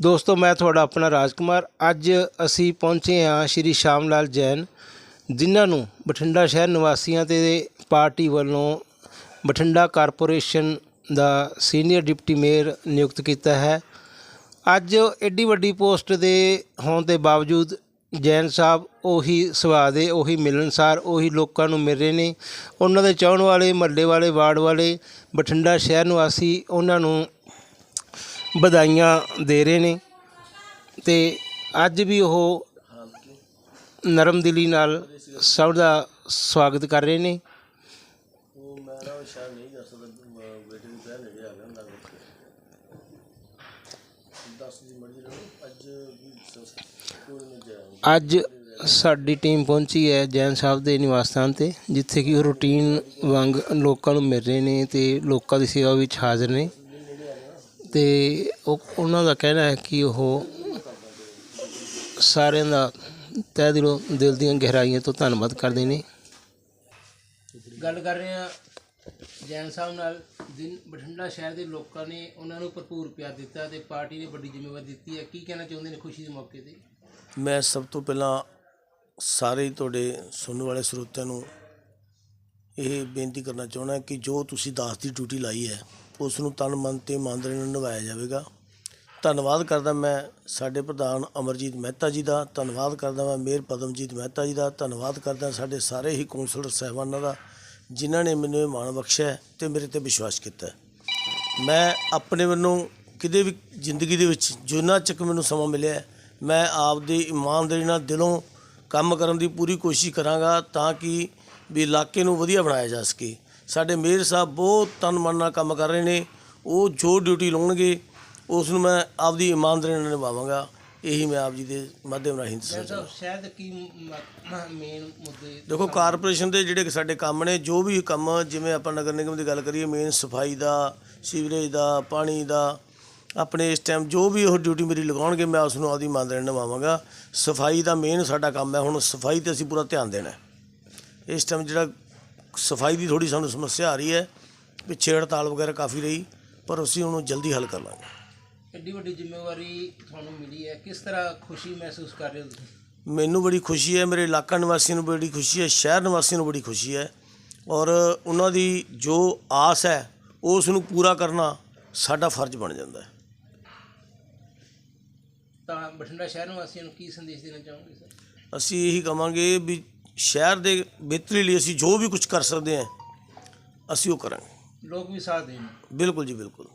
ਦੋਸਤੋ, ਮੈਂ ਤੁਹਾਡਾ ਆਪਣਾ ਰਾਜਕੁਮਾਰ। ਅੱਜ ਅਸੀਂ ਪਹੁੰਚੇ ਹਾਂ ਸ਼੍ਰੀ ਸ਼ਾਮ ਲਾਲ ਜੈਨ, ਜਿਨ੍ਹਾਂ ਨੂੰ ਬਠਿੰਡਾ ਸ਼ਹਿਰ ਨਿਵਾਸੀਆਂ ਤੇ ਪਾਰਟੀ ਵੱਲੋਂ ਬਠਿੰਡਾ ਕਾਰਪੋਰੇਸ਼ਨ ਦਾ ਸੀਨੀਅਰ ਡਿਪਟੀ ਮੇਅਰ ਨਿਯੁਕਤ ਕੀਤਾ ਹੈ। ਅੱਜ ਐਡੀ ਵੱਡੀ ਪੋਸਟ ਦੇ ਹੋਣ ਦੇ ਬਾਵਜੂਦ ਜੈਨ ਸਾਹਿਬ ਉਹੀ ਸੁਭਾਅ ਦੇ, ਉਹੀ ਮਿਲਣਸਾਰ ਉਹੀ ਲੋਕਾਂ ਨੂੰ ਮਿਲ ਰਹੇ ਨੇ। ਉਹਨਾਂ ਦੇ ਚਾਹਣ ਵਾਲੇ, ਮਹੱਲੇ ਵਾਲੇ, ਵਾਰਡ ਵਾਲੇ, ਬਠਿੰਡਾ ਸ਼ਹਿਰ ਨਿਵਾਸੀ, ਉਹਨਾਂ ਨੂੰ ਵਧਾਈਆਂ ਦੇ ਰਹੇ ਨੇ ਤੇ ਅੱਜ ਵੀ ਉਹ ਨਰਮ ਦਿਲੀ ਨਾਲ ਸਭ ਦਾ ਸਵਾਗਤ ਕਰ ਰਹੇ ਨੇ। ਅੱਜ ਅੱਜ ਸਾਡੀ ਟੀਮ ਪਹੁੰਚੀ ਹੈ ਜੈਨ ਸਾਹਿਬ ਦੇ ਨਿਵਾਸ ਸਥਾਨ ਤੇ, ਜਿੱਥੇ ਕਿ ਉਹ ਰੂਟੀਨ ਵਾਂਗ ਲੋਕਾਂ ਨੂੰ ਮਿਲ ਰਹੇ ਨੇ ਤੇ ਲੋਕਾਂ ਦੀ ਸੇਵਾ ਵਿੱਚ ਹਾਜ਼ਰ ਨੇ। ਤੇ ਉਹ ਉਹਨਾਂ ਦਾ ਕਹਿਣਾ ਹੈ ਕਿ ਉਹ ਸਾਰਿਆਂ ਦਾ ਤਹਿ ਦਿਲੋਂ ਦਿਲ ਦੀਆਂ ਗਹਿਰਾਈਆਂ ਤੋਂ ਧੰਨਵਾਦ ਕਰਦੇ ਨੇ। ਗੱਲ ਕਰ ਰਹੇ ਹਾਂ ਜੈਨ ਸਾਹਿਬ ਨਾਲ। ਦਿਨ ਬਠਿੰਡਾ ਸ਼ਹਿਰ ਦੇ ਲੋਕਾਂ ਨੇ ਉਹਨਾਂ ਨੂੰ ਭਰਪੂਰ ਪਿਆਰ ਦਿੱਤਾ ਤੇ ਪਾਰਟੀ ਨੇ ਵੱਡੀ ਜ਼ਿੰਮੇਵਾਰੀ ਦਿੱਤੀ ਹੈ। ਕੀ ਕਹਿਣਾ ਚਾਹੁੰਦੇ ਨੇ ਖੁਸ਼ੀ ਦੇ ਮੌਕੇ ਤੇ? ਮੈਂ ਸਭ ਤੋਂ ਪਹਿਲਾਂ ਸਾਰੇ ਤੁਹਾਡੇ ਸੁਣਨ ਵਾਲੇ ਸਰੋਤਿਆਂ ਨੂੰ ਇਹ ਬੇਨਤੀ ਕਰਨਾ ਚਾਹੁੰਦਾ ਕਿ ਜੋ ਤੁਸੀਂ ਦਾਸ ਦੀ ਡਿਊਟੀ ਲਾਈ ਹੈ ਉਸ ਨੂੰ ਤਨ ਮਨ ਤੇ ਇਮਾਨਦਾਰੀ ਨਾਲ ਨਿਭਾਇਆ ਜਾਵੇਗਾ। ਧੰਨਵਾਦ ਕਰਦਾ ਮੈਂ ਸਾਡੇ ਪ੍ਰਧਾਨ ਅਮਰਜੀਤ ਮਹਿਤਾ ਜੀ ਦਾ ਧੰਨਵਾਦ ਕਰਦਾ ਮੈਂ ਮੇਅਰ ਪਦਮਜੀਤ ਮਹਿਤਾ ਜੀ ਦਾ ਧੰਨਵਾਦ ਕਰਦਾ ਸਾਡੇ ਸਾਰੇ ਹੀ ਕੌਂਸਲਰ ਸਹਿਬਾਨਾਂ ਦਾ ਜਿਨ੍ਹਾਂ ਨੇ ਮੈਨੂੰ ਇਹ ਮਾਣ ਬਖਸ਼ਿਆ ਹੈ ਤੇ ਮੇਰੇ ਤੇ ਵਿਸ਼ਵਾਸ ਕੀਤਾ। ਮੈਂ ਆਪਣੇ ਵੱਲੋਂ ਕਿਤੇ ਵੀ ਜ਼ਿੰਦਗੀ ਦੇ ਵਿੱਚ ਜਿੰਨਾ ਚੱਕ ਮੈਨੂੰ ਸਮਾਂ ਮਿਲਿਆ ਹੈ, ਮੈਂ ਆਪਦੀ ਇਮਾਨਦਾਰੀ ਨਾਲ ਦਿਲੋਂ ਕੰਮ ਕਰਨ ਦੀ ਪੂਰੀ ਕੋਸ਼ਿਸ਼ ਕਰਾਂਗਾ ਤਾਂ ਕਿ ਵੀ ਇਲਾਕੇ ਨੂੰ ਵਧੀਆ ਬਣਾਇਆ ਜਾ ਸਕੇ। ਸਾਡੇ ਮੇਅਰ ਸਾਹਿਬ ਬਹੁਤ ਤਨ ਮਨ ਨਾਲ ਕੰਮ ਕਰ ਰਹੇ ਨੇ। ਉਹ ਜੋ ਡਿਊਟੀ ਲਾਉਣਗੇ ਉਸ ਨੂੰ ਮੈਂ ਆਪਦੀ ਇਮਾਨਦਾਰੀ ਨਾਲ ਨਿਭਾਵਾਂਗਾ। ਇਹੀ ਮੈਂ ਆਪ ਜੀ ਦੇ ਮਾਧਿਅਮ ਰਾਹੀਂ ਦੱਸਣਾ ਜੈਨ ਸਾਹਿਬ ਸ਼ਹਿਰ ਦੇ ਕੀ ਮੇਨ ਮੁੱਦੇ ਦੇਖੋ ਕਾਰਪੋਰੇਸ਼ਨ ਦੇ ਜਿਹੜੇ ਸਾਡੇ ਕੰਮ ਨੇ ਜੋ ਵੀ ਕੰਮ ਜਿਵੇਂ ਆਪਾਂ ਨਗਰ ਨਿਗਮ ਦੀ ਗੱਲ ਕਰੀਏ ਮੇਨ ਸਫ਼ਾਈ ਦਾ ਸੀਵਰੇਜ ਦਾ ਪਾਣੀ ਦਾ ਆਪਣੇ ਇਸ ਟਾਈਮ ਜੋ ਵੀ ਉਹ ਡਿਊਟੀ ਮੇਰੀ ਲਗਾਉਣਗੇ ਮੈਂ ਉਸ ਨੂੰ ਆਪਦੀ ਇਮਾਨਦਾਰੀ ਨਾਲ ਨਿਭਾਵਾਂਗਾ। ਸਫ਼ਾਈ ਦਾ ਮੇਨ ਸਾਡਾ ਕੰਮ ਹੈ ਹੁਣ ਸਫ਼ਾਈ ਤੇ ਅਸੀਂ ਪੂਰਾ ਧਿਆਨ ਦੇਣਾ। ਇਸ ਟਾਈਮ ਜਿਹੜਾ ਸਫ਼ਾਈ ਦੀ ਥੋੜੀ ਸਾਨੂੰ ਸਮੱਸਿਆ ਆ ਰਹੀ ਹੈ ਪਿੱਛੇ ਹੜਤਾਲ ਵਗੈਰਾ ਕਾਫੀ ਰਹੀ ਪਰ ਅਸੀਂ ਉਹਨੂੰ ਜਲਦੀ ਹੱਲ ਕਰ ਲਾਂਗੇ। ਐਡੀ ਵੱਡੀ ਜ਼ਿੰਮੇਵਾਰੀ ਤੁਹਾਨੂੰ ਮਿਲੀ ਹੈ? ਕਿਸ ਤਰ੍ਹਾਂ ਖੁਸ਼ੀ ਮਹਿਸੂਸ ਕਰ ਰਹੇ ਹੋ ਤੁਸੀਂ? ਮੈਨੂੰ ਬੜੀ ਖੁਸ਼ੀ ਹੈ ਮੇਰੇ ਇਲਾਕਾ ਨਿਵਾਸੀਆਂ ਨੂੰ ਬੜੀ ਖੁਸ਼ੀ ਹੈ ਸ਼ਹਿਰ ਨਿਵਾਸੀਆਂ ਨੂੰ ਬੜੀ ਖੁਸ਼ੀ ਹੈ ਔਰ ਉਹਨਾਂ ਦੀ ਜੋ ਆਸ ਹੈ ਉਸ ਨੂੰ ਪੂਰਾ ਕਰਨਾ ਸਾਡਾ ਫਰਜ਼ ਬਣ ਜਾਂਦਾ ਹੈ। ਤਾਂ ਬਠਿੰਡਾ ਸ਼ਹਿਰ ਨਿਵਾਸੀਆਂ ਨੂੰ ਕੀ ਸੰਦੇਸ਼ ਦੇਣਾ ਚਾਹੋਗੇ ਸਰ? ਅਸੀਂ ਇਹੀ ਕਵਾਂਗੇ ਵੀ ਸ਼ਹਿਰ ਦੇ ਬਿਹਤਰੀ ਲਈ ਅਸੀਂ ਜੋ ਵੀ ਕੁਝ ਕਰ ਸਕਦੇ ਹਾਂ ਅਸੀਂ ਉਹ ਕਰਾਂਗੇ। ਲੋਕ ਵੀ ਸਾਥ ਦੇਣ। ਬਿਲਕੁਲ ਜੀ ਬਿਲਕੁਲ।